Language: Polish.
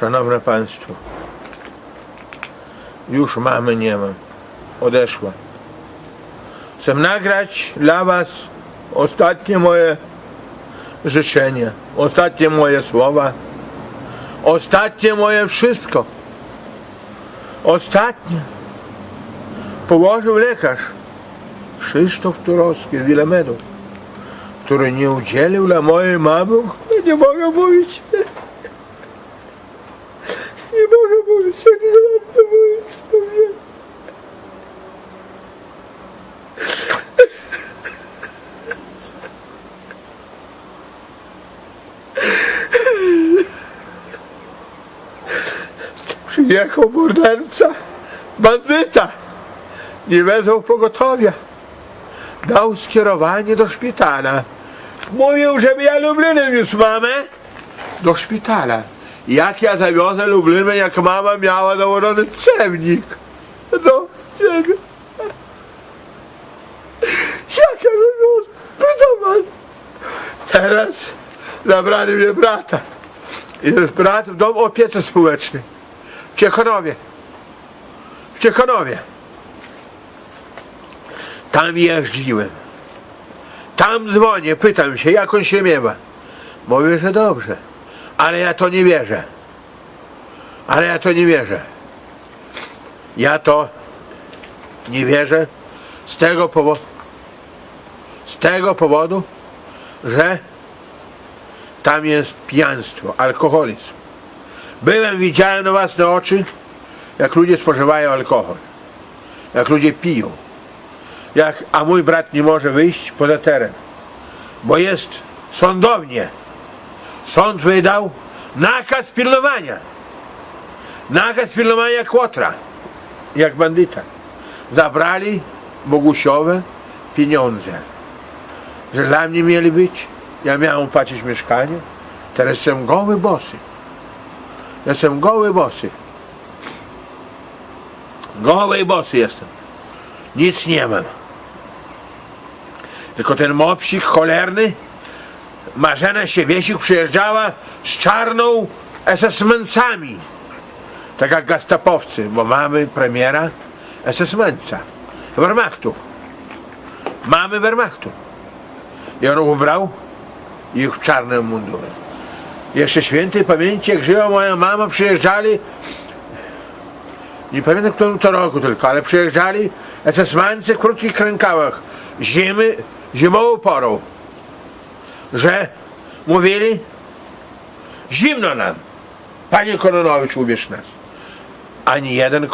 Szanowne Państwo, już mamy nie mam. Odeszła. Chcę nagrać dla Was ostatnie moje życzenia, ostatnie moje słowa, ostatnie moje wszystko. Ostatnie położył lekarz Krzysztof Turowski z Wilemedu, który nie udzielił dla mojej mamy, nie mogę mówić. Nie mogę mówić, jak nie mogę mówić. mówię. Przyjechał morderca, bandyta, nie wezwał pogotowia. Dał skierowanie do szpitala. Mówił, żeby ja Lublinem wiózł mamę do szpitala. Jak ja zawiozę Lublinem, jak mama miała założony cewnik do siebie. Jak ja zawiozę? Pytam. Teraz zabrali mnie brata. Jest brat w domu opiece społecznej. W Ciechanowie. W Ciechanowie. Tam jeździłem. Tam dzwonię, pytam się, jak on się miewa. Mówię, że dobrze. Ale ja to nie wierzę. Ale ja to nie wierzę. Ja to nie wierzę z tego powodu, z tego powodu, że tam jest pijanstwo, alkoholizm. Byłem, widziałem na własne oczy, jak ludzie spożywają alkohol, jak ludzie piją, jak, a mój brat nie może wyjść poza teren, bo jest sądownie. Sąd wydał nakaz pilnowania. Nakaz pilnowania kłotra, jak bandyta. Zabrali Bogusiowe pieniądze, że dla mnie mieli być. Ja miałem płacić mieszkanie, teraz jestem goły bosy. Jestem goły bosy. Goły bosy jestem. Nic nie mam. Tylko ten mopsik cholerny, Marzena Siewiesik przyjeżdżała z czarną SS-mencami. Tak jak gastapowcy, bo mamy premiera SS-menca. Wehrmachtu. Mamy Wehrmachtu. I on ubrał ich w czarne mundury. Jeszcze świętej pamięci, jak żyła moja mama, przyjeżdżali, nie pamiętam w którym to roku tylko, ale przyjeżdżali SS-mańcy w krótkich rękawach zimy, zimową porą, że mówili, zimno nam, panie Kononowicz, ubierz nas. Ani jeden